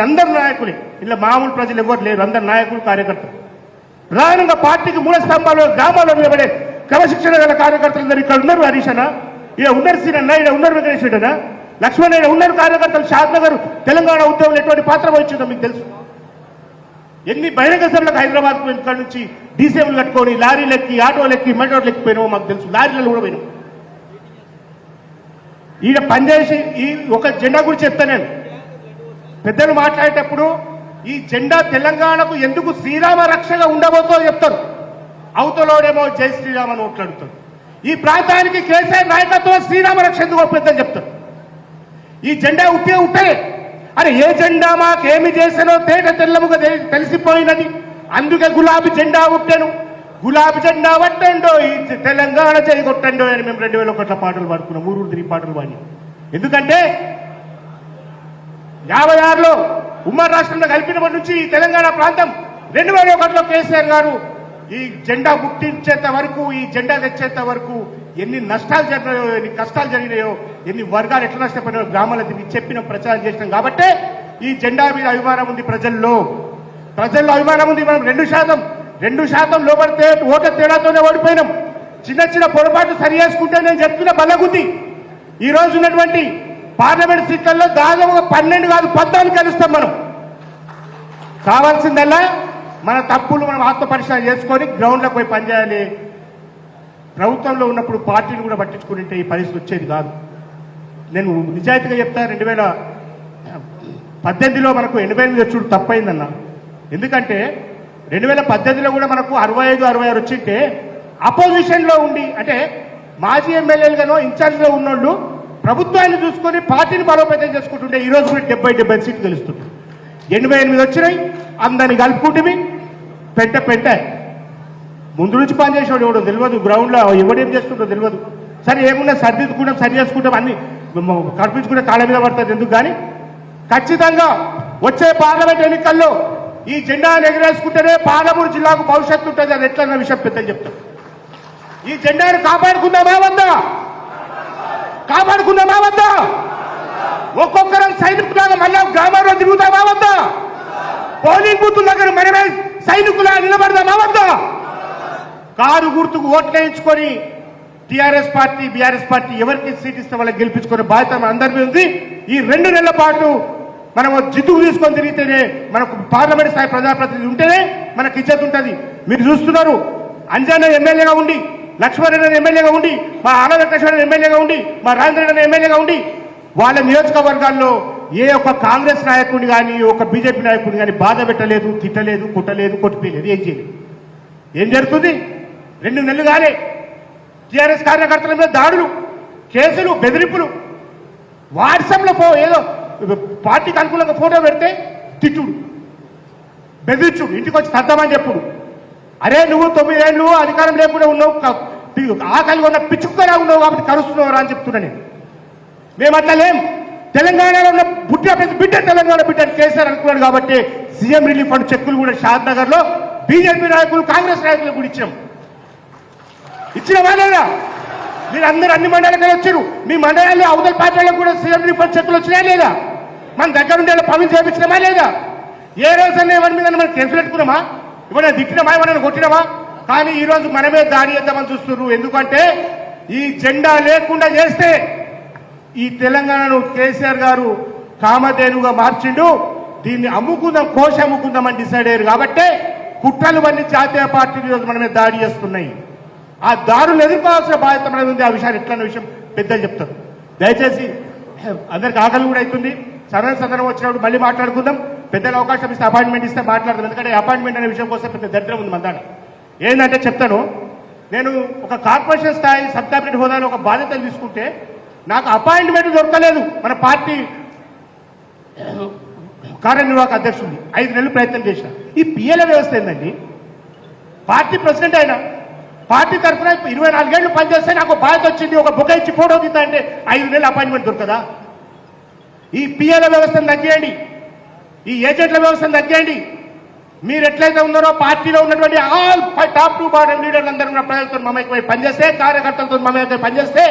వచ్చిన అందరు నాయకులే. ఇలా మామూలు ప్రజలు ఎవరు లేరు. అందరు నాయకులు కార్యకర్తలు. ప్రధానంగా పార్టీకి మూల స్తంభాలు గ్రామాల్లో నిలబడే క్రమశిక్షణ గల కార్యకర్తలు ఇక్కడ ఉన్నారు హరీష్ అన్న. ఇక్కడ ఉన్నారు సీనన్న ఇక్కడ ఉన్నారు వెంకటేష్ రెడ్డి అన్న. లక్ష్మణ్ ఇక్కడ ఉన్నారు కార్యకర్తలు. షాద్ తెలంగాణ ఉద్యోగులు ఎటువంటి పాత్ర వహించిందో మీకు తెలుసు. ఎన్ని బహిరంగ సభలకు హైదరాబాద్ ఇక్కడ నుంచి డీసీఎంలు కట్టుకొని లారీలు ఎక్కి ఆటోలు ఎక్కి మెట్రోలు ఎక్కిపోయినామో మాకు తెలుసు. లారీలలో కూడా పోయినాం. ఈయన పనిచేసి ఈ ఒక జెండా గురించి చెప్తా నేను. పెద్దలు మాట్లాడేటప్పుడు ఈ జెండా తెలంగాణకు ఎందుకు శ్రీరామ రక్షగా ఉండబోతో చెప్తారు. అవతలోడేమో జై శ్రీరామ్ అని ఓట్లాడుతారు ఈ ప్రాంతానికి కేసీఆర్ నాయకత్వం శ్రీరామ రక్ష ఎందుకు ఒప్పిద్దని చెప్తారు. ఈ జెండా ఉట్టే ఉట్టే అరే ఏ జెండా మాకేమి చేసానో తేట తెల్లముగా తెలిసిపోయినది. అందుకే గులాబీ జెండా ఉట్టాను. గులాబీ జెండా పట్టండో ఈ తెలంగాణ చేయగొట్టండో అని మేము రెండు వేల ఒకట్ల పాటలు పాడుకున్నాం. ఊరు తిరిగి పాటలు పాడినాం. ఎందుకంటే యాభై ఆరులో ఉమ్మడి రాష్ట్రంలో కలిపినప్పటి నుంచి తెలంగాణ ప్రాంతం రెండు వేల ఒకటిలో కేసీఆర్ గారు ఈ జెండా గుర్తించేంత వరకు ఈ జెండా తెచ్చేంత వరకు ఎన్ని నష్టాలు జరిగినాయో ఎన్ని కష్టాలు జరిగినాయో ఎన్ని వర్గాలు ఎట్లా నష్టపోయినాయో గ్రామాలకి చెప్పిన ప్రచారం చేసినాం. కాబట్టే ఈ జెండా మీద అభిమానం ఉంది ప్రజల్లో. ప్రజల్లో అభిమానం ఉంది. మనం రెండు శాతం రెండు శాతం లోపడితే ఓట్ల తేడాతోనే ఓడిపోయినాం. చిన్న చిన్న పొరపాటు సరి చేసుకుంటే నేను చెప్తున్న బలగుద్ది ఈ రోజు ఉన్నటువంటి పార్లమెంట్ సీట్లలో దాదాపు పన్నెండు కాదు పద్నాలుగు కలుస్తాం మనం. కావాల్సిందల్లా మన తప్పులు మనం ఆత్మపరిశీలన చేసుకొని గ్రౌండ్లోకి పోయి పనిచేయాలి. ప్రభుత్వంలో ఉన్నప్పుడు పార్టీని కూడా పట్టించుకుంటే ఈ పరిస్థితి వచ్చేది కాదు. నేను నిజాయితీగా చెప్తా రెండు వేల పద్దెనిమిదిలో మనకు ఎనభై ఎనిమిది వచ్చుడు తప్పైందన్న. ఎందుకంటే రెండు వేల పద్దెనిమిదిలో కూడా మనకు అరవై ఐదు అరవై ఆరు వచ్చింటే అపోజిషన్లో ఉండి అంటే మాజీ ఎమ్మెల్యేలుగానో ఇన్ఛార్జ్లో ఉన్నోళ్ళు ప్రభుత్వాన్ని చూసుకొని పార్టీని బలోపేతం చేసుకుంటుంటే ఈ రోజు కూడా డెబ్బై డెబ్బై సీట్లు గెలుస్తుంది ఎనభై ఎనిమిది వచ్చినాయి అందరిని కలుపుకుంటే పెంట పెంట. ముందు నుంచి పనిచేసేవాడు ఎవడో తెలియదు గ్రౌండ్లో ఎవడేం చేస్తుండో తెలియదు సరే ఏమున్నా సర్దిద్దుకుంటాం సరి చేసుకుంటాం అన్ని కనిపించుకుంటే కాళ్ళ మీద పడుతుంది ఎందుకు కానీ? ఖచ్చితంగా వచ్చే పార్లమెంట్ ఎన్నికల్లో ఈ జెండాను ఎగరేసుకుంటేనే పాలమూరు జిల్లాకు భవిష్యత్తు ఉంటుంది అది ఎట్లన్న విషయం పెద్దలు చెప్తాం ఈ జెండాను కాపాడుకుందామా వద్దా కాపాడుకుందామా వద్దా? ఒక్కొక్కరం సైనికులాగా మళ్ళా గ్రామాల్లో తిరుగుతామా వద్దా? పోలింగ్ బూత్ దగ్గర మనమే సైనికులా నిలబడదామా వద్దా? కారు గుర్తుకు ఓట్లేయించుకొని టిఆర్ఎస్ పార్టీ బీఆర్ఎస్ పార్టీ ఎవరికి సీట్ ఇస్తే వాళ్ళకి గెలిపించుకునే బాధ్యత మన అందరి మీద ఉంది. ఈ రెండు నెలల పాటు మనం జిద్దుకు తీసుకొని తిరిగితేనే మనకు పార్లమెంట్ స్థాయి ప్రజాప్రతినిధి ఉంటేనే మనకు ఇచ్చేది ఉంటుంది. మీరు చూస్తున్నారు అంజన ఎమ్మెల్యేగా ఉండి లక్ష్మణ్ ఎమ్మెల్యేగా ఉండి మా ఆనందకృష్ణ ఎమ్మెల్యేగా ఉండి మా రాజేంద్ర ఎమ్మెల్యేగా ఉండి వాళ్ళ నియోజకవర్గాల్లో ఏ ఒక్క కాంగ్రెస్ నాయకుడిని కానీ ఒక బీజేపీ నాయకుడిని కానీ బాధ పెట్టలేదు తిట్టలేదు కుట్టలేదు కొట్టిపోయలేదు ఏం చేయలేదు. ఏం జరుగుతుంది? రెండు నెలలు కాలే. టీఆర్ఎస్ కార్యకర్తల మీద దాడులు కేసులు బెదిరింపులు. వాట్సాప్లో పో ఏదో పార్టీకి అనుకూలంగా ఫోటో పెడితే తిట్టుడు. బెదిరించుడు. ఇంటికి వచ్చి తద్దామని చెప్పుడు. అరే నువ్వు తొమ్మిది ఏళ్ళు అధికారం లేకుండా ఉన్నావు ఆకలి ఉన్న పిచ్చుకుగా ఉన్నావు కాబట్టి కరుస్తున్నావు అని చెప్తున్నా నేను. మేము అట్లా లేం. తెలంగాణలో ఉన్న పుట్టిన ప్రతి బిడ్డ తెలంగాణ బిడ్డ అని కేసీఆర్ అనుకున్నాడు కాబట్టి సీఎం రిలీఫ్ ఫండ్ చెక్కులు కూడా షాద్ నగర్లో బీజేపీ నాయకులు కాంగ్రెస్ నాయకులు కూడా ఇచ్చాం. ఇచ్చిన వాళ్ళేనా మీరు అందరు అన్ని మండలాలకే వచ్చారు. మీ మండలాల్లో అవతల పార్టీలకు కూడా సీఎం రిలీఫ్ ఫండ్ చెక్కులు వచ్చినాయా లేదా? మన దగ్గర ఉండే పనులు చేపించినామా లేదా? ఏ రోజు అనే వాడి మీద మనం కేసులు పెట్టుకున్నామా? ఇవన్నీ దిట్టినమా ఏమన్నా కొట్టినమా? కానీ ఈ రోజు మనమే దాడి చేద్దామని చూస్తున్నారు. ఎందుకంటే ఈ జెండా లేకుండా చేస్తే ఈ తెలంగాణను కేసీఆర్ గారు కామధేనుగా మార్చిండు. దీన్ని అమ్ముకుందాం కోశ అమ్ముకుందామని డిసైడ్ అయ్యారు. కాబట్టి కుట్రలు అన్ని జాతీయ పార్టీలు ఈరోజు మనమే దాడి చేస్తున్నాయి. ఆ దారులు ఎదుర్కోవాల్సిన బాధ్యత మనది ఉంది. ఆ విషయాన్ని ఎట్లన్న విషయం పెద్దలు చెప్తారు. దయచేసి అందరికి ఆకలి కూడా అవుతుంది. సరైన సందర్భం వచ్చినప్పుడు మళ్ళీ మాట్లాడుకుందాం. పెద్దలు అవకాశం ఇస్తే అపాయింట్మెంట్ ఇస్తే మాట్లాడదాం. ఎందుకంటే అపాయింట్మెంట్ అనే విషయం కోసం పెద్ద దరిద్రం ఉంది మన దాన్ని ఏంటంటే చెప్తాను నేను ఒక కార్పొరేషన్ స్థాయి సబ్ క్యాబినెట్ హోదాలో ఒక బాధ్యతలు తీసుకుంటే నాకు అపాయింట్మెంట్ దొరకలేదు. మన పార్టీ కార్యనిర్వాహక అధ్యక్షుడిని ఐదు నెలలు ప్రయత్నం చేసిన ఈ పిఎల్ఏ వ్యవస్థ ఏంటండి పార్టీ ప్రెసిడెంట్ అయినా పార్టీ తరఫున ఇరవై నాలుగేళ్ళు పనిచేస్తే నాకు బాధ్యత వచ్చింది ఒక బుక్ ఇచ్చి ఫోటో తీద్దా అంటే ఐదు నెలలు అపాయింట్మెంట్ దొరకదా? ఈ పిఎల్ఏ వ్యవస్థను తగ్గేయండి. ఈ ఏజెంట్ల వ్యవస్థను తగ్గేయండి మీరు ఎట్లయితే ఉన్నారో పార్టీలో ఉన్నటువంటి ఆల్ టాప్ టు బాటం లీడర్లు అందరూ కూడా ప్రజలతో మమేకమై పనిచేస్తే కార్యకర్తలతో మమేకమై పనిచేస్తే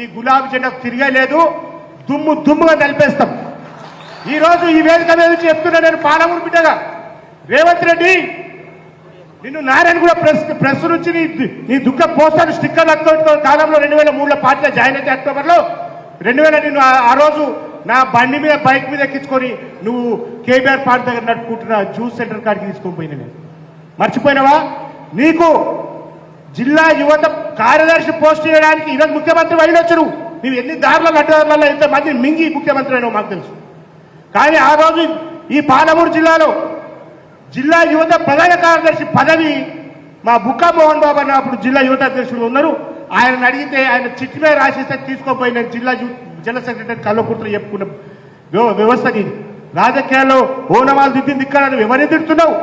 ఈ గులాబీ జెండాకు తిరిగే లేదు దుమ్ము దుమ్ముగా నలిపేస్తాం. ఈ రోజు ఈ వేదిక మీద నుంచి చెప్తున్నా నేను పాలమూరు బిడ్డగా. రేవంత్ రెడ్డి నిన్ను నారాయణ కూడా ప్రెస్ ప్రెస్ నుంచి నీ నీ దుఃఖ పోస్టర్ స్టిక్కర్ కాలంలో రెండు వేల మూడులో పార్టీలో జాయిన్ అయితే అక్టోబర్లో రెండు వేల నేను ఆ రోజు నా బండి మీద బైక్ మీద ఎక్కించుకొని నువ్వు కేబీఆర్ పార్క్ దగ్గర నడుపుకుంటున్న జ్యూస్ సెంటర్ కాడికి తీసుకొని పోయినా నేను. మర్చిపోయినావా? నీకు జిల్లా యువత కార్యదర్శి పోస్ట్ చేయడానికి ఈరోజు ముఖ్యమంత్రి అయినొచ్చు నువ్వు. నువ్వు ఎన్ని దారుల గడ్డదారులలో ఎంత మంది మింగి ముఖ్యమంత్రి అయినావు మాకు తెలుసు. కానీ ఆ రోజు ఈ పాలమూరు జిల్లాలో జిల్లా యువత ప్రధాన కార్యదర్శి పదవి మా బుక్కా మోహన్ బాబు అన్న అప్పుడు జిల్లా యువత అధ్యక్షులు ఉన్నారు. ఆయన అడిగితే ఆయన చిట్టి మీద రాసిస్తే తీసుకోపోయి నేను జిల్లా జనరల్ సెక్రటరీ కల్వకుట్రు చెప్పుకున్న వ్యవస్థని రాజకీయాల్లో ఓనమాలు దిద్దింది ఇక్కడ ఎవరిని తిడుతున్నావు?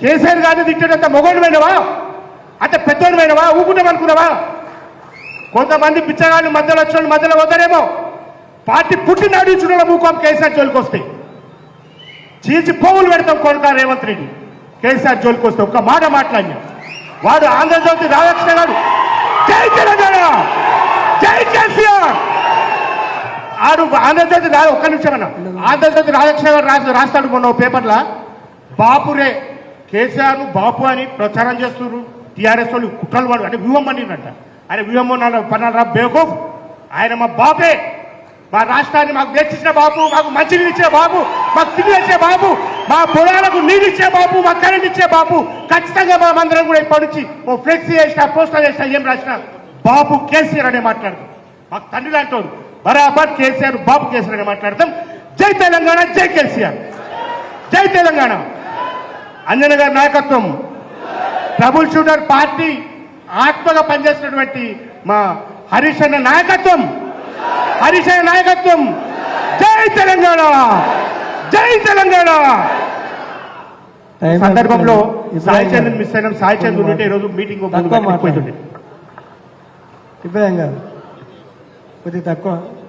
కేసీఆర్ గారిని తిట్టడంత మొగోడు పోయినవా? అంటే పెద్దోడు పోయినవా? ఊకుంటామనుకున్నావా కొంతమంది పిచ్చగాళ్ళు మధ్యలో వచ్చిన మధ్యలో వద్దరేమో పార్టీ పుట్టినాడు ఇచ్చిన మూకం కేసీఆర్ జోలికి వస్తాయి. చీల్చి పోవులు పెడతాం కొడతా రేవంత్ రెడ్డి. కేసీఆర్ జోలికి వస్తే ఒక్క మాట మాట్లాడినా. వాడు ఆంధ్రజ్యోతి రాధాకృష్ణ గారు. జై తెలంగాణ! జై కేసీఆర్! ఆడు ఆంధ్రజ్యోతి రా ఒక్క నిమిషం అన్న. ఆంధ్రజ్యోతి రాధాకృష్ణ గారు రాసి రాస్తాడు మొన్న పేపర్లో. బాపురే కేసీఆర్ బాపు అని ప్రచారం చేస్తున్నారు టీఆర్ఎస్ వాళ్ళు కుట్రలు వాడు అంటే వ్యూహం పండినట్ట ఆయన వ్యూహం పన్నారా బేవకూఫ్ ఆయన మా బాపే. మా రాష్ట్రాన్ని మాకు నేర్చించిన బాబు మాకు మంచినీళ్ళు ఇచ్చే బాబు మాకు తిండి ఇచ్చే బాబు మా పొలాలకు నీళ్ళు ఇచ్చే బాబు మా కరెంట్ ఇచ్చే బాబు ఖచ్చితంగా మా మందిరం కూడా ఇప్పటి నుంచి ఓ ఫ్లెక్సీ చేసిన పోస్టర్ చేసిన ఏం రాసిన బాబు కేసీఆర్ అనే మాట్లాడతాం మాకు తండ్రి లాంటి బరాబర్ కేసీఆర్ బాబు కేసీఆర్ మాట్లాడతాం. జై తెలంగాణ జై కేసీఆర్. జై తెలంగాణ. అంజన గారి నాయకత్వం. ట్రబుల్ షూటర్ పార్టీ ఆత్మగా పనిచేసినటువంటి మా హరీష్ అన్న నాయకత్వం. హరీష్ అన్న నాయకత్వం. జై తెలంగాణ. జై తెలంగాణ. సందర్భంలో. సాయి చంద్ర మిస్ అయినాం. సాయి చంద్ర ఉంటే ఈ రోజు మీటింగ్ పోతుండే Vou tentar.